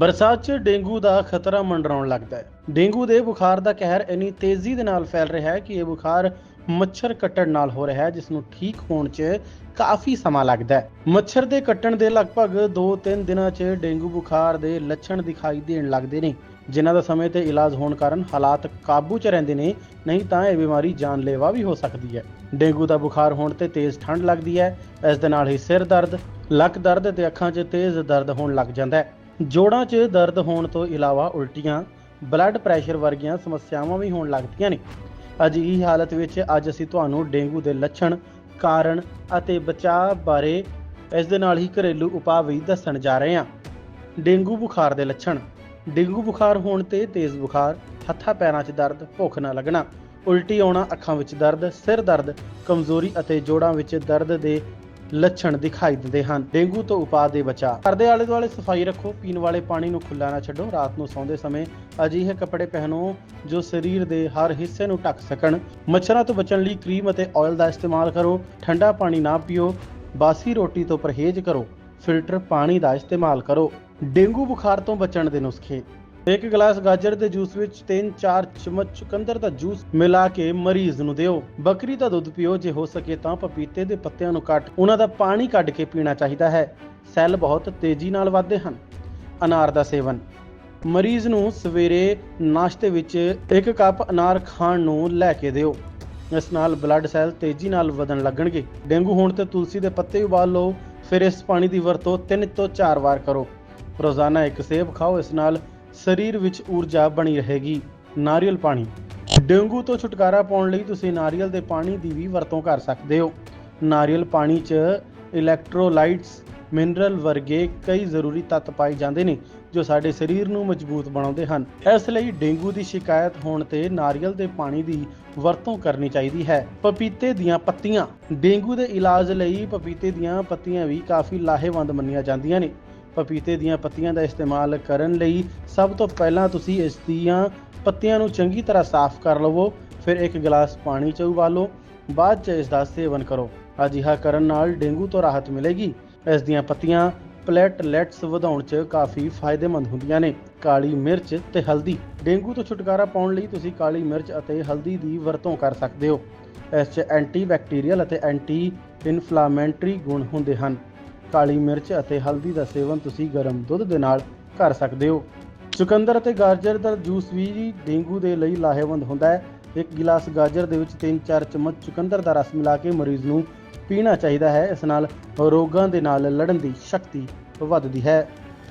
ਬਰਸਾਤ 'ਚ ਡੇਂਗੂ ਦਾ ਖਤਰਾ ਮੰਡਰਾਉਣ ਲੱਗਦਾ ਹੈ। ਡੇਂਗੂ ਦੇ ਬੁਖਾਰ ਦਾ ਕਹਿਰ ਇੰਨੀ ਤੇਜ਼ੀ ਦੇ ਨਾਲ ਫੈਲ ਰਿਹਾ ਹੈ ਕਿ ਇਹ ਬੁਖਾਰ ਮੱਛਰ ਕੱਟਣ ਨਾਲ ਹੋ ਰਿਹਾ ਹੈ, ਜਿਸ ਨੂੰ ਠੀਕ ਹੋਣ 'ਚ ਕਾਫੀ ਸਮਾਂ ਲੱਗਦਾ ਹੈ। ਮੱਛਰ ਦੇ ਕੱਟਣ ਦੇ ਲਗਭਗ 2-3 ਦਿਨਾਂ 'ਚ ਡੇਂਗੂ ਬੁਖਾਰ ਦੇ ਲੱਛਣ ਦਿਖਾਈ ਦੇਣ ਲੱਗਦੇ ਨੇ, ਜਿਨ੍ਹਾਂ ਦਾ ਸਮੇਂ ਤੇ ਇਲਾਜ ਹੋਣ ਕਾਰਨ ਹਾਲਾਤ ਕਾਬੂ 'ਚ ਰਹਿੰਦੇ ਨੇ, ਨਹੀਂ ਤਾਂ ਇਹ ਬਿਮਾਰੀ ਜਾਨਲੇਵਾ ਵੀ ਹੋ ਸਕਦੀ ਹੈ। ਡੇਂਗੂ ਦਾ ਬੁਖਾਰ ਹੋਣ ਤੇ ਤੇਜ਼ ਠੰਡ ਲੱਗਦੀ ਹੈ, ਇਸ ਦੇ ਨਾਲ ਹੀ ਸਿਰ ਦਰਦ, ਲੱਕ ਦਰਦ ਤੇ ਅੱਖਾਂ 'ਚ ਤੇਜ਼ ਦਰਦ ਹੋਣ ਲੱਗ ਜਾਂਦਾ ਹੈ। ਜੋੜਾਂ 'ਚ ਦਰਦ ਹੋਣ ਤੋਂ ਇਲਾਵਾ ਉਲਟੀਆਂ ਬਲੱਡ ਪ੍ਰੈਸ਼ਰ ਵਰਗੀਆਂ ਸਮੱਸਿਆਵਾਂ ਵੀ ਹੋਣ ਲੱਗਦੀਆਂ ਨੇ। ਅਜਿਹੀ ਹਾਲਤ ਵਿੱਚ ਅੱਜ ਅਸੀਂ ਤੁਹਾਨੂੰ ਡੇਂਗੂ ਦੇ ਲੱਛਣ, ਕਾਰਨ ਅਤੇ ਬਚਾਅ ਬਾਰੇ ਇਸ ਦੇ ਨਾਲ ਹੀ ਘਰੇਲੂ ਉਪਾਅ ਵੀ ਦੱਸਣ ਜਾ ਰਹੇ ਹਾਂ। ਡੇਂਗੂ ਬੁਖਾਰ ਦੇ ਲੱਛਣ। ਡੇਂਗੂ ਬੁਖਾਰ ਹੋਣ ਤੇ ਤੇਜ਼ ਬੁਖਾਰ, ਹੱਥਾਂ ਪੈਰਾਂ 'ਚ ਦਰਦ, ਭੁੱਖ ਨਾ ਲੱਗਣਾ, ਉਲਟੀ ਆਉਣਾ, ਅੱਖਾਂ ਵਿੱਚ ਦਰਦ, ਸਿਰ ਦਰਦ, ਕਮਜ਼ੋਰੀ ਅਤੇ ਜੋੜਾਂ ਵਿੱਚ ਦਰਦ ਦੇ ਲੱਛਣ ਦਿਖਾਈ ਦਿੰਦੇ ਹਨ। ਡੇਂਗੂ ਤੋਂ ਉਪਾਅ ਦੇ ਬਚਾਅ। ਘਰ ਦੇ ਆਲੇ ਦੁਆਲੇ ਸਫ਼ਾਈ ਰੱਖੋ, ਪੀਣ ਵਾਲੇ ਪਾਣੀ ਨੂੰ ਖੁੱਲਾ ਨਾ ਛੱਡੋ, ਰਾਤ ਨੂੰ ਸੌਂਦੇ ਸਮੇਂ ਅਜਿਹੇ ਕੱਪੜੇ ਪਹਿਨੋ ਜੋ ਸਰੀਰ ਦੇ ਹਰ ਹਿੱਸੇ ਨੂੰ ਢੱਕ ਸਕਣ। ਮੱਛਰਾਂ ਤੋਂ ਬਚਣ ਲਈ ਕਰੀਮ ਅਤੇ ਆਇਲ ਦਾ ਇਸਤੇਮਾਲ ਕਰੋ, ਠੰਡਾ ਪਾਣੀ ਨਾ ਪੀਓ, ਬਾਸੀ ਰੋਟੀ ਤੋਂ ਪਰਹੇਜ਼ ਕਰੋ, ਫਿਲਟਰ ਪਾਣੀ ਦਾ ਇਸਤੇਮਾਲ ਕਰੋ। ਡੇਂਗੂ ਬੁਖਾਰ ਤੋਂ ਬਚਣ ਦੇ ਨੁਸਖੇ ਇੱਕ ਗਲਾਸ ਗਾਜਰ ਦੇ ਜੂਸ ਵਿੱਚ 3-4 ਚਮਚ ਚੁਕੰਦਰ ਦਾ ਜੂਸ ਮਿਲਾ ਕੇ ਮਰੀਜ਼ ਨੂੰ ਦਿਓ। ਬੱਕਰੀ ਦਾ ਦੁੱਧ ਪੀਓ, ਜੇ ਹੋ ਸਕੇ ਤਾਂ ਪਪੀਤੇ ਦੇ ਪੱਤਿਆਂ ਨੂੰ ਕੱਟ, ਉਹਨਾਂ ਦਾ ਪਾਣੀ ਕੱਢ ਕੇ ਪੀਣਾ ਚਾਹੀਦਾ ਹੈ। ਸੈੱਲ ਬਹੁਤ ਤੇਜ਼ੀ ਨਾਲ ਵੱਧਦੇ ਹਨ। ਅਨਾਰ ਦਾ ਸੇਵਨ। ਮਰੀਜ਼ ਨੂੰ ਸਵੇਰੇ ਨਾਸ਼ਤੇ ਵਿੱਚ ਇੱਕ ਕੱਪ ਅਨਾਰ ਖਾਣ ਨੂੰ ਲੈ ਕੇ ਦਿਓ। ਇਸ ਨਾਲ ਬਲੱਡ ਸੈੱਲ ਤੇਜ਼ੀ ਨਾਲ ਵਧਣ ਲੱਗਣਗੇ। ਡੇਂਗੂ ਹੋਣ ਤੇ ਤੁਲਸੀ ਦੇ ਪੱਤੇ ਉਬਾਲ ਲਓ। ਫਿਰ ਇਸ ਪਾਣੀ ਦੀ ਵਰਤੋਂ 3 ਤੋਂ 4 ਵਾਰ ਕਰੋ। ਰੋਜ਼ਾਨਾ ਇੱਕ ਸੇਬ ਖਾਓ, ਇਸ ਨਾਲ ਸਰੀਰ ਵਿੱਚ ਊਰਜਾ ਬਣੀ ਰਹੇਗੀ। ਨਾਰੀਅਲ ਪਾਣੀ। ਡੇਂਗੂ ਤੋਂ ਛੁਟਕਾਰਾ ਪਾਉਣ ਲਈ ਤੁਸੀਂ ਨਾਰੀਅਲ ਦੇ ਪਾਣੀ ਦੀ ਵੀ ਵਰਤੋਂ ਕਰ ਸਕਦੇ ਹੋ। ਨਾਰੀਅਲ ਪਾਣੀ 'ਚ ਇਲੈਕਟ੍ਰੋਲਾਈਟਸ ਮਿਨਰਲ ਵਰਗੇ ਕਈ ਜ਼ਰੂਰੀ ਤੱਤ ਪਾਏ ਜਾਂਦੇ ਨੇ, ਜੋ ਸਾਡੇ ਸਰੀਰ ਨੂੰ ਮਜ਼ਬੂਤ ਬਣਾਉਂਦੇ ਹਨ। ਇਸ ਲਈ ਡੇਂਗੂ ਦੀ ਸ਼ਿਕਾਇਤ ਹੋਣ ਤੇ ਨਾਰੀਅਲ ਦੇ ਪਾਣੀ ਦੀ ਵਰਤੋਂ ਕਰਨੀ ਚਾਹੀਦੀ ਹੈ। ਪਪੀਤੇ ਦੀਆਂ ਪੱਤੀਆਂ। ਡੇਂਗੂ ਦੇ ਇਲਾਜ ਲਈ ਪਪੀਤੇ ਦੀਆਂ ਪੱਤੀਆਂ ਵੀ ਕਾਫੀ ਲਾਹੇਵੰਦ ਮੰਨੀਆਂ ਜਾਂਦੀਆਂ ਨੇ। ਪਪੀਤੇ ਦੀਆਂ ਪੱਤੀਆਂ ਦਾ ਇਸਤੇਮਾਲ ਕਰਨ ਲਈ ਸਭ ਤੋਂ ਪਹਿਲਾਂ ਤੁਸੀਂ ਇਸ ਦੀਆਂ ਪੱਤੀਆਂ ਨੂੰ ਚੰਗੀ ਤਰ੍ਹਾਂ ਸਾਫ਼ ਕਰ ਲਵੋ, ਫਿਰ ਇੱਕ ਗਲਾਸ ਪਾਣੀ 'ਚ ਉਬਾਲੋ, ਬਾਅਦ 'ਚ ਇਸ ਦਾ ਸੇਵਨ ਕਰੋ। ਅਜਿਹਾ ਕਰਨ ਨਾਲ ਡੇਂਗੂ ਤੋਂ ਰਾਹਤ ਮਿਲੇਗੀ। ਇਸ ਦੀਆਂ ਪੱਤੀਆਂ ਪਲੇਟਲੈਟਸ ਵਧਾਉਣ 'ਚ ਕਾਫੀ ਫਾਇਦੇਮੰਦ ਹੁੰਦੀਆਂ ਨੇ। ਕਾਲੀ ਮਿਰਚ ਤੇ ਹਲਦੀ। ਡੇਂਗੂ ਤੋਂ ਛੁਟਕਾਰਾ ਪਾਉਣ ਲਈ ਤੁਸੀਂ ਕਾਲੀ ਮਿਰਚ ਅਤੇ ਹਲਦੀ ਦੀ ਵਰਤੋਂ ਕਰ ਸਕਦੇ ਹੋ। ਇਸ 'ਚ ਐਂਟੀ ਬੈਕਟੀਰੀਅਲ ਅਤੇ ਐਂਟੀ ਇਨਫਲਾਮੈਂਟਰੀ ਗੁਣ ਹੁੰਦੇ ਹਨ। ਕਾਲੀ ਮਿਰਚ ਅਤੇ ਹਲਦੀ ਦਾ ਸੇਵਨ ਤੁਸੀਂ ਗਰਮ ਦੁੱਧ ਦੇ ਨਾਲ ਕਰ ਸਕਦੇ ਹੋ। ਚੁਕੰਦਰ ਅਤੇ ਗਾਜਰ ਦਾ ਜੂਸ ਵੀ ਡੇਂਗੂ ਦੇ ਲਈ ਲਾਹੇਵੰਦ ਹੁੰਦਾ ਹੈ। ਇੱਕ ਗਿਲਾਸ ਗਾਜਰ ਦੇ ਵਿੱਚ 3-4 ਚਮਚ ਚੁਕੰਦਰ ਦਾ ਰਸ ਮਿਲਾ ਕੇ ਮਰੀਜ਼ ਨੂੰ ਪੀਣਾ ਚਾਹੀਦਾ ਹੈ। ਇਸ ਨਾਲ ਰੋਗਾਂ ਦੇ ਨਾਲ ਲੜਨ ਦੀ ਸ਼ਕਤੀ ਵੱਧਦੀ ਹੈ।